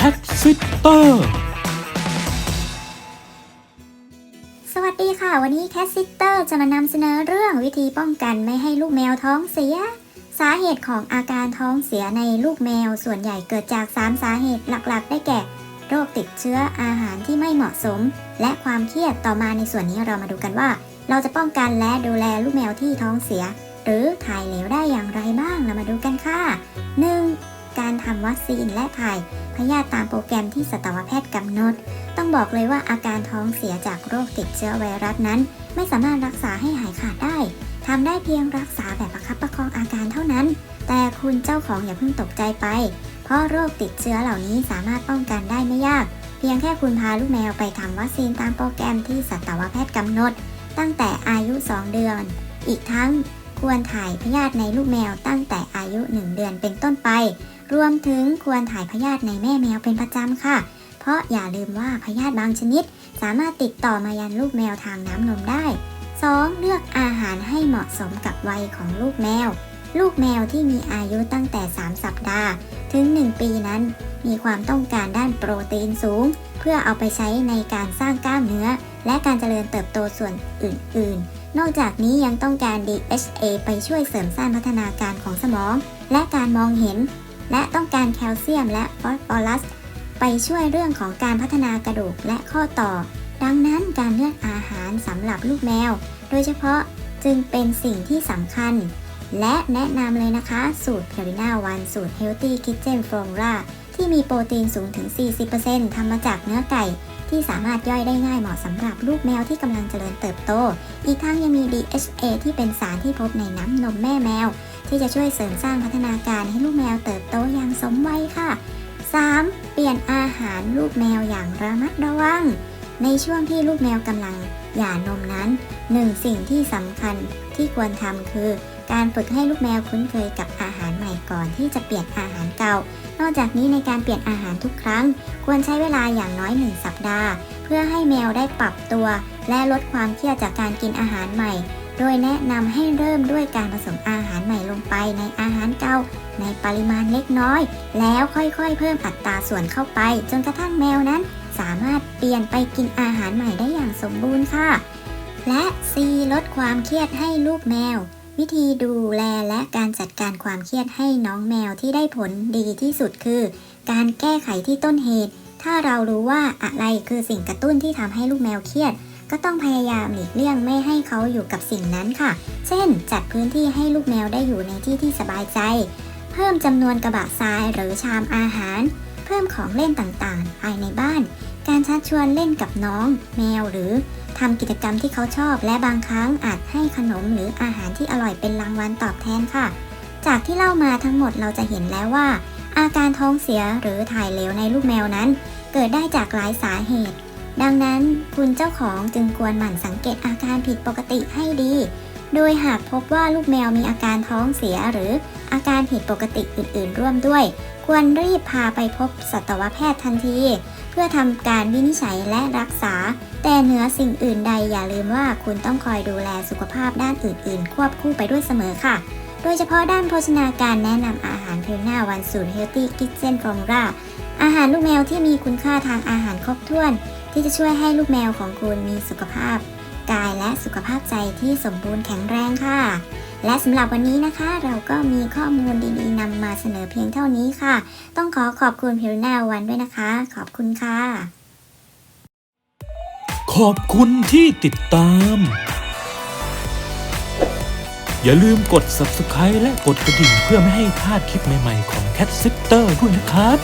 Cat Sitter สวัสดีค่ะ วันนี้แคสซิสเตอร์จะมานำเสนอเรื่องวิธีป้องกันไม่ให้ลูกแมวท้องเสีย สาเหตุของอาการท้องเสียในลูกแมวส่วนใหญ่เกิดจาก 3 สาเหตุหลักๆ ได้แก่ โรคติดเชื้ออาหารที่ไม่เหมาะสม และความเครียดต่อมาในส่วนนี้เรามาดูกันว่า เราจะป้องกันและดูแลลูกแมวที่ท้องเสีย หรือถ่ายเหลวได้อย่างไรบ้างเรามาดูกันค่ะ 1. การทำวัคซีนและถ่ายพยาธิตามโปรแกรมที่สัตวแพทย์กำหนด ต้องบอกเลยว่าอาการท้องเสียจากโรคติดเชื้อไวรัสนั้น ไม่สามารถรักษาให้หายขาดได้ทำได้เพียงรักษาแบบประคับประคองอาการเท่านั้น แต่คุณเจ้าของอย่าเพิ่งตกใจไป เพราะโรคติดเชื้อเหล่านี้สามารถป้องกันได้ไม่ยาก เพียงแค่คุณพาลูกแมวไปทำวัคซีนตามโปรแกรมที่สัตวแพทย์กำหนด ตั้งแต่อายุ 2 เดือน อีกทั้งควรถ่ายพยาธิในลูกแมวตั้งแต่อายุ 1 เดือนเป็นต้นไป รวมถึงควรถ่ายพยาธิในแม่แมวเป็นประจำค่ะ เพราะอย่าลืมว่าพยาธิบางชนิด สามารถติดต่อมายันลูกแมวทางน้ำนมได้ 2. เลือกอาหารให้เหมาะสมกับวัยของลูกแมว ลูกแมวที่มีอายุตั้งแต่ 3 สัปดาห์ ถึง 1 ปีนั้น มีความต้องการด้านโปรตีนสูง เพื่อเอาไปใช้ในการสร้างกล้ามเนื้อ และการเจริญเติบโตส่วนอื่น ๆ นอกจากนี้ยังต้องการ DHA ไปช่วยเสริมสร้างพัฒนาการของสมอง และการมองเห็น และต้องการแคลเซียมและฟอสฟอรัส ไปช่วยเรื่องของการพัฒนากระดูกและข้อต่อ ดังนั้นการเลือกอาหารสำหรับลูกแมว โดยเฉพาะจึงเป็นสิ่งที่สำคัญ และแนะนำเลยนะคะ สูตรเพลิน่าวันสูตร Healthy Kitchen Flora ที่มีโปรตีนสูงถึง 40%ทำมาจากเนื้อไก่ ที่สามารถย่อยได้ง่ายเหมาะสำหรับลูกแมวที่กำลังเจริญเติบโต อีกทั้งยังมี DHA ที่เป็นสารที่พบในน้ำนมแม่แมว ที่จะช่วยเสริมสร้างพัฒนาการให้ลูกแมวเติบโตอย่างสมวัยค่ะ 3. เปลี่ยนอาหารลูกแมวอย่างระมัดระวัง ในช่วงที่ลูกแมวกำลังหย่านมนั้นหนึ่งสิ่งที่สำคัญที่ควรทำคือ การฝึกให้ลูกแมวคุ้นเคยกับอาหารใหม่ก่อนที่จะเปลี่ยนอาหารเก่า นอกจากนี้ในการเปลี่ยนอาหารทุกครั้ง ควรใช้เวลาอย่างน้อย1สัปดาห์ เพื่อให้แมวได้ปรับตัว และลดความเครียดจากการกินอาหารใหม่ โดยแนะนำให้เริ่มด้วยการผสมอาหารใหม่ลงไปในอาหารเก่าในปริมาณเล็กน้อย แล้วค่อยๆ เพิ่มอัตราส่วนเข้าไป จนกระทั่งแมวนั้น สามารถเปลี่ยนไปกินอาหารใหม่ได้อย่างสมบูรณ์ค่ะ และ C ลดความเครียดให้ลูกแมว วิธีดูแลและการจัดการความเครียดให้น้องแมวที่ได้ผลดีที่สุดคือ การแก้ไขที่ต้นเหตุ ถ้าเรารู้ว่าอะไรคือสิ่งกระตุ้นที่ทำให้ลูกแมวเครียด ก็ต้องพยายามหลีกเลี่ยงไม่ให้เขาอยู่กับสิ่งนั้นค่ะ เช่น จัดพื้นที่ให้ลูกแมวได้อยู่ในที่ที่สบายใจ เพิ่มจำนวนกระบะทรายหรือชามอาหารเพิ่มของเล่นต่างๆ ภายในบ้าน การชักชวนเล่นกับน้อง แมวหรือทำกิจกรรมที่เขาชอบ และบางครั้งอาจให้ขนมหรืออาหารที่อร่อยเป็นรางวัลตอบแทนค่ะ จากที่เล่ามาทั้งหมดเราจะเห็นแล้วว่า อาการท้องเสียหรือถ่ายเหลวในลูกแมวนั้น เกิดได้จากหลายสาเหตุ ดังนั้นคุณเจ้าของจึงควรหมั่นสังเกตอาการผิดปกติให้ดี โดยหากพบว่าลูกแมวมีอาการท้องเสียหรืออาการผิดปกติอื่น ๆ ร่วมด้วย ควรรีบพาไปพบสัตวแพทย์ทันที พื่อทำการวินิจฉัยและรักษา แต่เหนือสิ่งอื่นใดอย่าลืมว่าคุณต้องคอยดูแลสุขภาพด้านอื่น ๆ ควบคู่ไปด้วยเสมอค่ะ โดยเฉพาะด้านโภชนาการแนะนำอาหารพิวหน้าวันสูตร Healthy Kitchen Formula อาหารลูกแมวที่มีคุณค่าทางอาหารครบถ้วน ที่จะช่วยให้ลูกแมวของคุณมีสุขภาพ กายและสุขภาพใจที่สมบูรณ์แข็งแรงค่ะ และสำหรับวันนี้นะคะ เราก็มีข้อมูลดีๆนำมาเสนอเพียงเท่านี้ค่ะ ต้องขอขอบคุณพิวนาวันด้วยนะคะ ขอบคุณค่ะ ขอบคุณที่ติดตาม อย่าลืมกด subscribe และกดกระดิ่งเพื่อไม่ให้พลาดคลิปใหม่ๆของ Cat Sitter ด้วยนะครับ